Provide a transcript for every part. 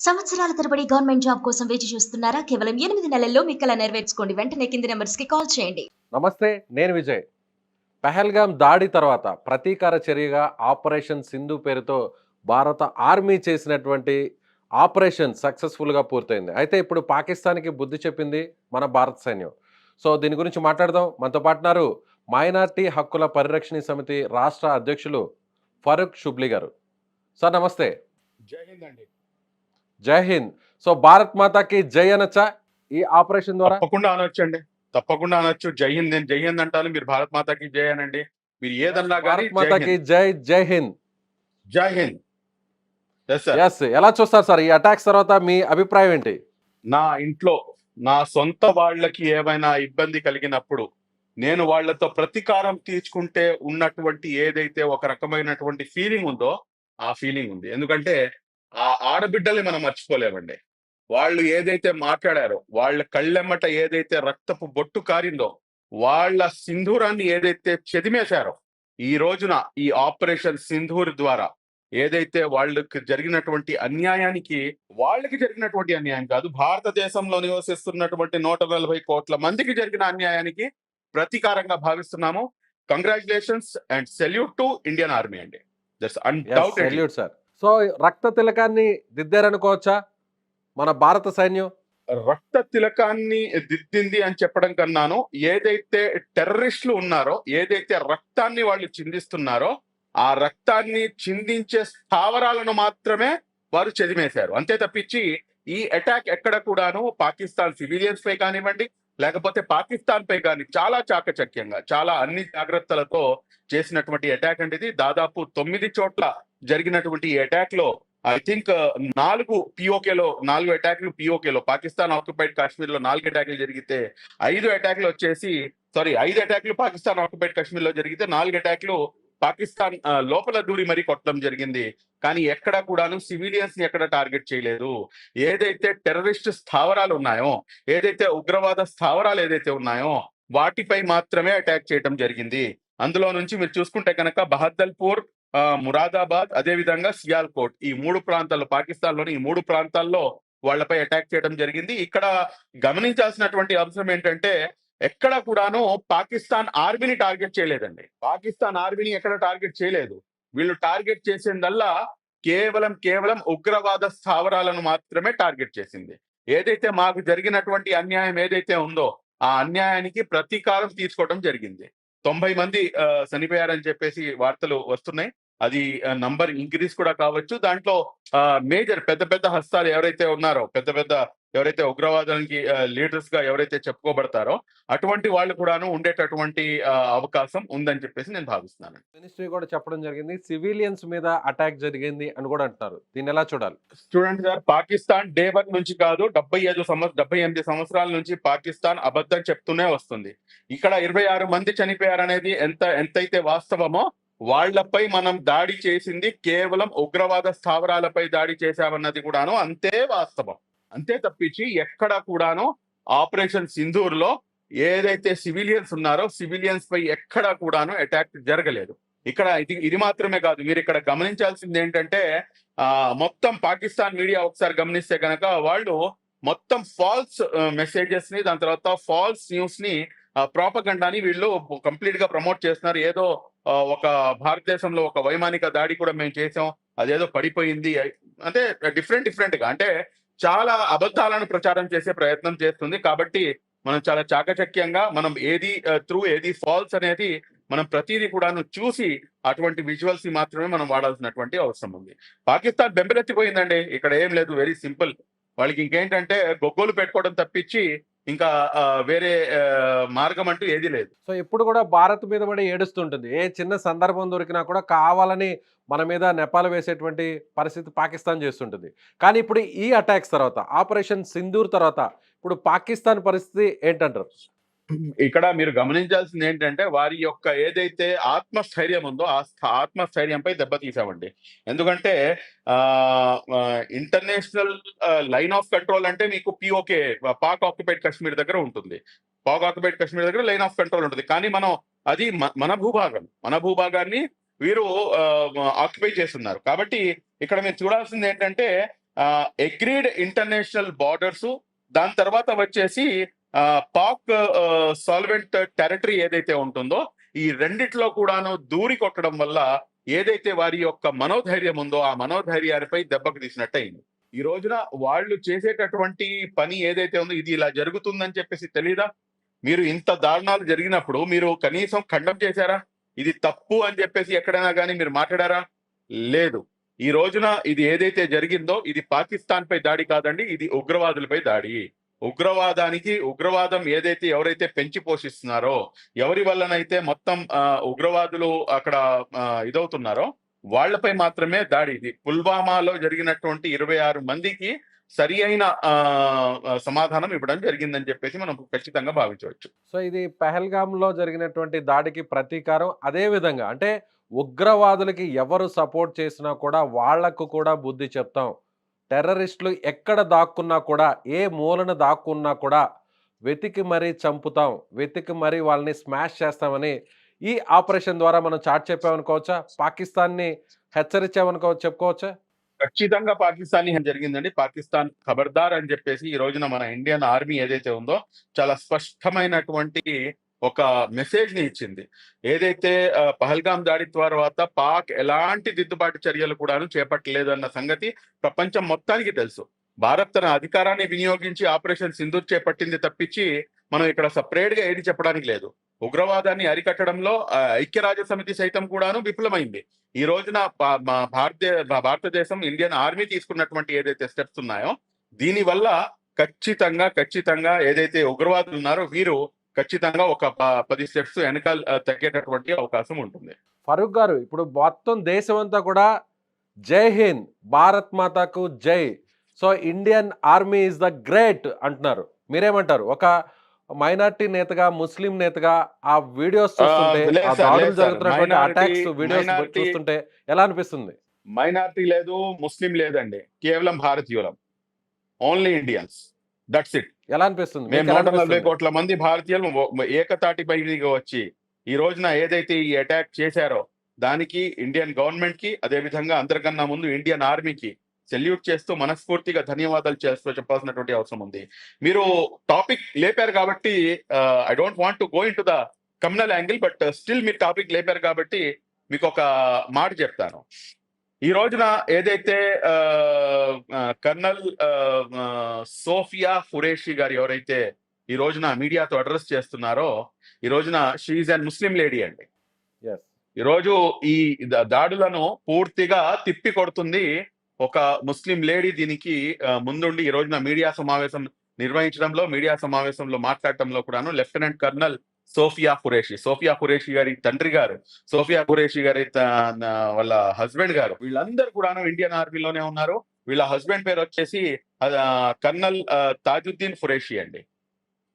సంవత్సరాల తరబడి government job కోసం వేచి చూస్తున్నారా? కేవలం ఎనిమిది నెలల్లో మీ కల నెరవేర్చుకోండి. వెంటనే కింది నెంబర్స్కి కాల్ చేయండి. నమస్తే నేను విజయ్. పహల్గామ్ దాడి తర్వాత ప్రతీకార చర్యగా ఆపరేషన్ సింధు పేరుతో భారత ఆర్మీ చేసినటువంటి ఆపరేషన్ సక్సెస్ఫుల్గా పూర్తయింది. అయితే ఇప్పుడు పాకిస్తాన్కి బుద్ధి చెప్పింది మన భారత సైన్యం. సో దీని గురించి మాట్లాడదాం. మనతో పాటున్నారు మైనార్టీ హక్కుల పరిరక్షణ సమితి రాష్ట్ర అధ్యక్షులు ఫరూక్ షుబ్లీ గారు. సార్ నమస్తే. జై హింద్ అండి. జై హింద్. సో భారత్ మాతాకి జై అనొచ్చా? ఈ ఆపరేషన్ ద్వారా? తప్పకుండా అనొచ్చు అండి. తప్పకుండా అనొచ్చు. జై హింద్ నేను జై హింద్ అంటాను మీరు భారత్ మాతాకి జై అనండి. మీరు ఏదన్నా భారత్ మాతాకి జై జై హింద్. జై హింద్. ఎస్ ఎలా చూస్తారు సార్ ఈ అటాక్స్ తర్వాత మీ అభిప్రాయం ఏంటి? నా ఇంట్లో నా సొంత వాళ్ళకి ఏమైనా ఇబ్బంది కలిగినప్పుడు నేను వాళ్ళతో ప్రతీకారం తీర్చుకుంటే ఉన్నటువంటి ఏదైతే ఒక రకమైనటువంటి ఫీలింగ్ ఉందో ఆ ఫీలింగ్ ఉంది. ఎందుకంటే ఆ ఆడబిడ్డల్ని మనం మర్చిపోలేమండి. వాళ్ళు ఏదైతే మాట్లాడారో వాళ్ళ కళ్ళెమ్మట ఏదైతే రక్తపు బొట్టు కారిందో వాళ్ళ సింధూరాన్ని ఏదైతే చెదిమేశారో ఈ రోజున ఈ ఆపరేషన్ సింధూర్ ద్వారా ఏదైతే వాళ్ళకి జరిగినటువంటి అన్యాయానికి వాళ్ళకి జరిగినటువంటి అన్యాయం కాదు భారతదేశంలో నివసిస్తున్నటువంటి నూట నలభై కోట్ల మందికి జరిగిన అన్యాయానికి ప్రతీకారంగా భావిస్తున్నాము. Congratulations and salute to Indian army అండి. That's undoubted salute sir so రక్త తిలకాన్ని దిద్దారనుకోవచ్చా? మన భారత సైన్యం? రక్త తిలకాన్ని దిద్దింది అని చెప్పడం కన్నాను. ఏదైతే టెర్రరిస్టులు ఉన్నారో ఏదైతే రక్తాన్ని వాళ్ళు చిందిస్తున్నారో ఆ రక్తాన్ని చిందించే స్థావరాలను మాత్రమే వారు చెదిమేశారు. అంతే తప్పించి ఈ అటాక్ ఎక్కడ కూడాను పాకిస్తాన్ సివిలియన్స్ పై కానివ్వండి లేకపోతే పాకిస్తాన్ పై కానీ చాలా చాకచక్యంగా చాలా అన్ని జాగ్రత్తలతో చేసినటువంటి అటాక్ అనేది ఇది. దాదాపు తొమ్మిది చోట్ల జరిగినటువంటి ఈ అటాక్లో ఐ థింక్ నాలుగు పిఓకేలో నాలుగు అటాక్లు పిఓకేలో పాకిస్తాన్ ఆక్యుపైడ్ కాశ్మీర్లో నాలుగు అటాక్లు జరిగితే ఐదు అటాక్లు వచ్చేసి సారీ ఐదు అటాక్లు పాకిస్తాన్ ఆక్యుపైడ్ కాశ్మీర్లో జరిగితే నాలుగు అటాక్లు పాకిస్తాన్ లోపల దూరి మరీ కొట్టడం జరిగింది. కానీ ఎక్కడ కూడాను సివిలియన్స్ని ఎక్కడ టార్గెట్ చేయలేదు. ఏదైతే టెర్రరిస్ట్ స్థావరాలు ఉన్నాయో ఏదైతే ఉగ్రవాద స్థావరాలు ఏదైతే ఉన్నాయో వాటిపై మాత్రమే అటాక్ చేయడం జరిగింది. అందులో నుంచి మీరు చూసుకుంటే కనుక బహద్దల్పూర్ మురాదాబాద్ అదే విధంగా సియాల్కోట్ ఈ మూడు ప్రాంతాల్లో పాకిస్తాన్లోని ఈ మూడు ప్రాంతాల్లో వాళ్ళపై అటాక్ చేయడం జరిగింది. ఇక్కడ గమనించాల్సినటువంటి అంశం ఏంటంటే ఎక్కడ కూడాను పాకిస్తాన్ ఆర్మీని టార్గెట్ చేయలేదండి. పాకిస్తాన్ ఆర్మీని ఎక్కడ టార్గెట్ చేయలేదు. వీళ్ళు టార్గెట్ చేసిందల్లా కేవలం కేవలం ఉగ్రవాద స్థావరాలను మాత్రమే టార్గెట్ చేసింది. ఏదైతే మాకు జరిగినటువంటి అన్యాయం ఏదైతే ఉందో ఆ అన్యాయానికి ప్రతీకారం తీసుకోవడం జరిగింది. తొంభై మంది ఆ, చనిపోయారని చెప్పేసి వార్తలు వస్తున్నాయి. అది నంబర్ ఇంక్రీజ్ కూడా కావచ్చు. దాంట్లో మేజర్ పెద్ద పెద్ద హస్తాలు ఎవరైతే ఉన్నారో పెద్ద పెద్ద ఎవరైతే ఉగ్రవాదానికి లీడర్స్గా ఎవరైతే చెప్పుకోబడతారో అటువంటి వాళ్ళు కూడాను ఉండేటటువంటి అవకాశం ఉందని చెప్పేసి నేను భావిస్తున్నాను. మినిస్ట్రీ కూడా చెప్పడం జరిగింది. సివిలియన్స్ మీద అటాక్ జరిగింది అని కూడా అంటున్నారు. దీన్ని ఎలా చూడాలి? స్టూడెంట్ గారు పాకిస్తాన్ డే వన్ నుంచి కాదు డెబ్బై ఐదు సంవత్సరం డెబ్బై ఎనిమిది సంవత్సరాల నుంచి పాకిస్తాన్ అబద్ధం చెప్తూనే వస్తుంది. ఇక్కడ ఇరవై ఆరు మంది చనిపోయారనేది ఎంత ఎంతైతే వాస్తవమో వాళ్ళపై మనం దాడి చేసింది కేవలం ఉగ్రవాద స్థావరాలపై దాడి చేశామన్నది కూడాను అంతే వాస్తవం. అంతే తప్పించి ఎక్కడ కూడాను ఆపరేషన్ సింధూర్లో ఏదైతే సివిలియన్స్ ఉన్నారో సివిలియన్స్ పై ఎక్కడ కూడాను అటాక్ జరగలేదు. ఇక్కడ ఇది ఇది మాత్రమే కాదు మీరు ఇక్కడ గమనించాల్సింది ఏంటంటే ఆ మొత్తం పాకిస్తాన్ మీడియా ఒకసారి గమనిస్తే కనుక వాళ్ళు మొత్తం ఫాల్స్ మెసేజెస్ని దాని తర్వాత ఫాల్స్ న్యూస్ని ప్రాపగండాని వీళ్ళు కంప్లీట్గా ప్రమోట్ చేస్తున్నారు. ఏదో ఒక భారతదేశంలో ఒక వైమానిక దాడి కూడా మేము చేసాం అదేదో పడిపోయింది అంటే డిఫరెంట్ డిఫరెంట్గా అంటే చాలా అబద్ధాలను ప్రచారం చేసే ప్రయత్నం చేస్తుంది. కాబట్టి మనం చాలా చాకచక్యంగా మనం ఏది త్రూ ఏది ఫాల్స్ అనేది మనం ప్రతిదీ కూడాను చూసి అటువంటి విజువల్స్ని మాత్రమే మనం వాడాల్సినటువంటి అవసరం ఉంది. పాకిస్తాన్ బెంబెలెత్తిపోయిందండి. ఇక్కడ ఏం లేదు. వెరీ సింపుల్ వాళ్ళకి ఇంకేంటంటే గొగ్గోలు పెట్టుకోవడం తప్పించి ఇంకా వేరే మార్గం అంటూ ఏది లేదు. సో ఎప్పుడు కూడా భారత్ మీద పడి ఏడుస్తుంటుంది. ఏ చిన్న సందర్భం దొరికినా కూడా కావాలని మన మీద నెపాలు వేసేటువంటి పరిస్థితి పాకిస్తాన్ చేస్తుంటుంది. కానీ ఇప్పుడు ఈ అటాక్స్ తర్వాత ఆపరేషన్ సింధూర్ తర్వాత ఇప్పుడు పాకిస్తాన్ పరిస్థితి ఏంటంటారు? ఇక్కడ మీరు గమనించాల్సింది ఏంటంటే వారి యొక్క ఏదైతే ఆత్మస్థైర్యం ఉందో ఆ ఆత్మస్థైర్యంపై దెబ్బతీసామండి ఎందుకంటే ఇంటర్నేషనల్ లైన్ ఆఫ్ కంట్రోల్ అంటే మీకు పిఓకే పాక్ ఆక్యుపైడ్ కాశ్మీర్ దగ్గర ఉంటుంది. పాక్ ఆక్యుపైడ్ కాశ్మీర్ దగ్గర లైన్ ఆఫ్ కంట్రోల్ ఉంటుంది. కానీ మనం అది మన భూభాగం మన భూభాగాన్ని వీరు ఆక్యుపై చేస్తున్నారు. కాబట్టి ఇక్కడ మీరు చూడాల్సింది ఏంటంటే అగ్రీడ్ ఇంటర్నేషనల్ బార్డర్స్ దాని తర్వాత వచ్చేసి పాక్ సాల్వెంట్ టెరిటరీ ఏదైతే ఉంటుందో ఈ రెండిట్లో కూడాను దూరి కొట్టడం వల్ల ఏదైతే వారి యొక్క మనోధైర్యం ఉందో ఆ మనోధైర్యానిపై దెబ్బకు తీసినట్టు అయింది ఈ రోజున వాళ్ళు చేసేటటువంటి పని ఏదైతే ఉందో ఇది ఇలా జరుగుతుందని చెప్పేసి తెలీదా? మీరు ఇంత దారుణాలు జరిగినప్పుడు మీరు కనీసం ఖండం చేశారా? ఇది తప్పు అని చెప్పేసి ఎక్కడైనా కానీ మీరు మాట్లాడారా? లేదు. ఈ రోజున ఇది ఏదైతే జరిగిందో ఇది పాకిస్తాన్ పై దాడి కాదండి ఇది ఉగ్రవాదులపై దాడి. ఉగ్రవాదానికి ఉగ్రవాదం ఏదైతే ఎవరైతే పెంచి పోషిస్తున్నారో ఎవరి వల్లనైతే మొత్తం ఉగ్రవాదులు అక్కడ ఇదవుతున్నారో వాళ్ళపై మాత్రమే దాడి. ఇది పుల్వామాలో జరిగినటువంటి ఇరవై ఆరు మందికి సరి అయిన సమాధానం ఇవ్వడం జరిగిందని చెప్పేసి మనం ఖచ్చితంగా భావించవచ్చు. సో ఇది పెహల్గాంలో జరిగినటువంటి దాడికి ప్రతీకారం. అదే విధంగా అంటే ఉగ్రవాదులకి ఎవరు సపోర్ట్ చేసినా కూడా వాళ్ళకు కూడా బుద్ధి చెప్తాం. టెర్రరిస్టులు ఎక్కడ దాక్కున్నా కూడా ఏ మూలన దాక్కున్నా కూడా వెతికి మరీ చంపుతాం వెతికి మరీ వాళ్ళని స్మాష్ చేస్తామని ఈ ఆపరేషన్ ద్వారా మనం చాట్ చెప్పామనుకోవచ్చా? పాకిస్తాన్ని హెచ్చరించామనుకో చెప్పుకోవచ్చా? ఖచ్చితంగా పాకిస్తాన్ జరిగిందండి. పాకిస్తాన్ ఖబర్దార్ అని చెప్పేసి ఈ రోజున మన ఇండియన్ ఆర్మీ ఏదైతే ఉందో చాలా స్పష్టమైనటువంటి ఒక మెసేజ్ని ఇచ్చింది. ఏదైతే పహల్గాం దాడి తర్వాత పాక్ ఎలాంటి దిద్దుబాటు చర్యలు కూడాను చేపట్టలేదు అన్న సంగతి ప్రపంచం మొత్తానికి తెలుసు. భారత్ తన అధికారాన్ని వినియోగించి ఆపరేషన్ సింధూర్ చేపట్టింది తప్పించి మనం ఇక్కడ సపరేట్గా ఏది చెప్పడానికి లేదు. ఉగ్రవాదాన్ని అరికట్టడంలో ఐక్యరాజ్య సమితి సైతం కూడాను విఫలమైంది. ఈ రోజున భారతదేశ భారతదేశం ఇండియన్ ఆర్మీ తీసుకున్నటువంటి ఏదైతే స్టెప్స్ ఉన్నాయో దీని వల్ల ఖచ్చితంగా ఖచ్చితంగా ఏదైతే ఉగ్రవాదులు ఉన్నారో వీరు ఖచ్చితంగా ఒక పది స్టెప్స్ వెనకాల తగ్గేటటువంటి అవకాశం ఉంటుంది. ఫరూక్ గారు ఇప్పుడు మొత్తం దేశం అంతా కూడా జై హింద్ భారత్ మాతాకు జై. So Indian army is the great అంటున్నారు. మీరేమంటారు? ఒక మైనార్టీ నేతగా ముస్లిం నేతగా ఆ వీడియోస్ చూస్తుంటే ఆ దాడులు. జరుగుతున్నటువంటి అటాక్స్ వీడియోస్ చూస్తుంటే ఎలా అనిపిస్తుంది? మైనారిటీ లేదు ముస్లిం లేదండి. కేవలం భారతీయులం. Only Indians. దట్స్ ఇట్ ఎలా అనిపిస్తుంది? మేము నూట నలభై? కోట్ల మంది భారతీయులు ఏకతాటి పైగా వచ్చి ఈ రోజున ఏదైతే ఈ అటాక్ చేశారో దానికి ఇండియన్ గవర్నమెంట్కి అదే విధంగా అందరికన్నా ముందు ఇండియన్ ఆర్మీకి సెల్యూట్ చేస్తూ మనస్ఫూర్తిగా ధన్యవాదాలు చేస్తూ చెప్పాల్సినటువంటి అవసరం ఉంది. మీరు టాపిక్ లేపారు కాబట్టి I don't want to go into the communal angle but still మీరు టాపిక్ లేపారు కాబట్టి మీకు ఒక మాట చెప్తాను. ఈ రోజున ఏదైతే కర్నల్ సోఫియా ఫురేషి గారు ఎవరైతే ఈ రోజున మీడియాతో అడ్రస్ చేస్తున్నారో ఈ రోజున షీఈ్ అండ్ ముస్లిం లేడీ అండి Yes. ఈ రోజు ఈ ద- దాడులను పూర్తిగా తిప్పి కొడుతుంది ఒక ముస్లిం లేడీ దీనికి ముందుండి ఈ రోజున మీడియా సమావేశం నిర్వహించడంలో మీడియా సమావేశంలో మాట్లాడటంలో కూడాను లెఫ్టినెంట్ కర్నల్ సోఫియా ఖురేషి. సోఫియా ఖురేషి గారి తండ్రి గారు. సోఫియా ఖురేషి గారి త- వాళ్ళ హస్బెండ్ గారు. వీళ్ళందరూ కూడాను ఇండియన్ ఆర్మీలోనే ఉన్నారు. వీళ్ళ హస్బెండ్ పేరు వచ్చేసి కర్నల్ తాజుద్దీన్ ఖురేషి అండి.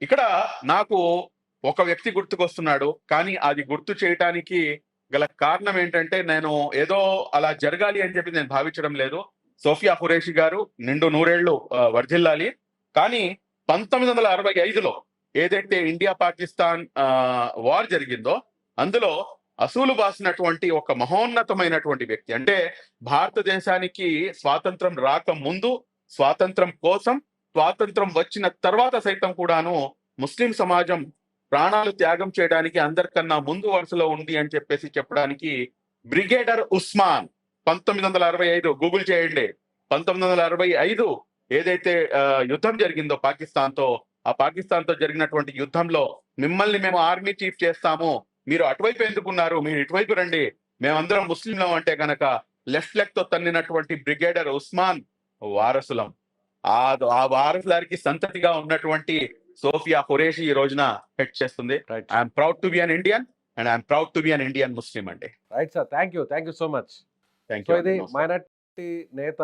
ఇక్కడ నాకు ఒక వ్యక్తి గుర్తుకొస్తున్నాడు. కానీ అది గుర్తు చేయటానికి గల కారణం ఏంటంటే నేను ఏదో అలా జరగాలి అని చెప్పి నేను భావించడం లేదు. సోఫియా ఖురేషి గారు నిండు నూరేళ్ళు వర్ధిల్లాలి. కానీ పంతొమ్మిది వందల అరవై ఐదులో ఏదైతే ఇండియా పాకిస్తాన్ ఆ, వార్ జరిగిందో అందులో అసూలు బాసినటువంటి ఒక మహోన్నతమైనటువంటి వ్యక్తి. అంటే భారతదేశానికి స్వాతంత్రం రాక ముందు స్వాతంత్రం కోసం స్వాతంత్రం వచ్చిన తర్వాత సైతం కూడాను ముస్లిం సమాజం ప్రాణాలు త్యాగం చేయడానికి అందరికన్నా ముందు వరుసలో ఉంది అని చెప్పేసి చెప్పడానికి బ్రిగేడర్ ఉస్మాన్ పంతొమ్మిది వందల అరవై ఐదు గూగుల్ చేయండి. పంతొమ్మిది వందల అరవై ఐదు ఏదైతే యుద్ధం జరిగిందో పాకిస్తాన్తో ఆ పాకిస్తాన్తో జరిగినటువంటి యుద్ధంలో మిమ్మల్ని మేము ఆర్మీ చీఫ్ చేస్తాము. మీరు అటువైపు ఎందుకున్నారు? మీరు ఇటువైపు రండి. మేమందరం ముస్లింలం అంటే గనక లెఫ్ట్ లెగ్తో తన్నినటువంటి బ్రిగేడర్ ఉస్మాన్ వారసులం. ఆ ఆ వారసులారికి సంతతిగా ఉన్నటువంటి సోఫియా ఖురేషి ఈ రోజున హెడ్ చేస్తుంది. I'm proud to be an Indian and I'm proud to be an Indian Muslim అండి. Right sir thank you thank you so much thank you minority నేత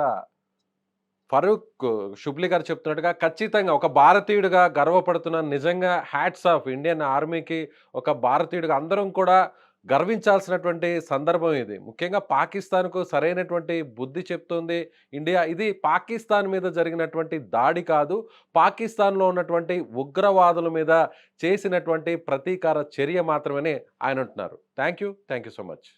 ఫరూక్ షుబ్లీ గారు చెప్తున్నట్టుగా ఖచ్చితంగా ఒక భారతీయుడిగా గర్వపడుతున్న నిజంగా హ్యాట్స్ ఆఫ్ ఇండియన్ ఆర్మీకి ఒక భారతీయుడిగా అందరం కూడా గర్వించాల్సినటువంటి సందర్భం ఇది. ముఖ్యంగా పాకిస్తాన్కు సరైనటువంటి బుద్ధి చెప్తుంది. ఇండియా ఇది పాకిస్తాన్ మీద జరిగినటువంటి దాడి కాదు పాకిస్తాన్లో ఉన్నటువంటి ఉగ్రవాదుల మీద చేసినటువంటి ప్రతీకార చర్య మాత్రమే ఆయన అంటున్నారు. Thank you thank you so much.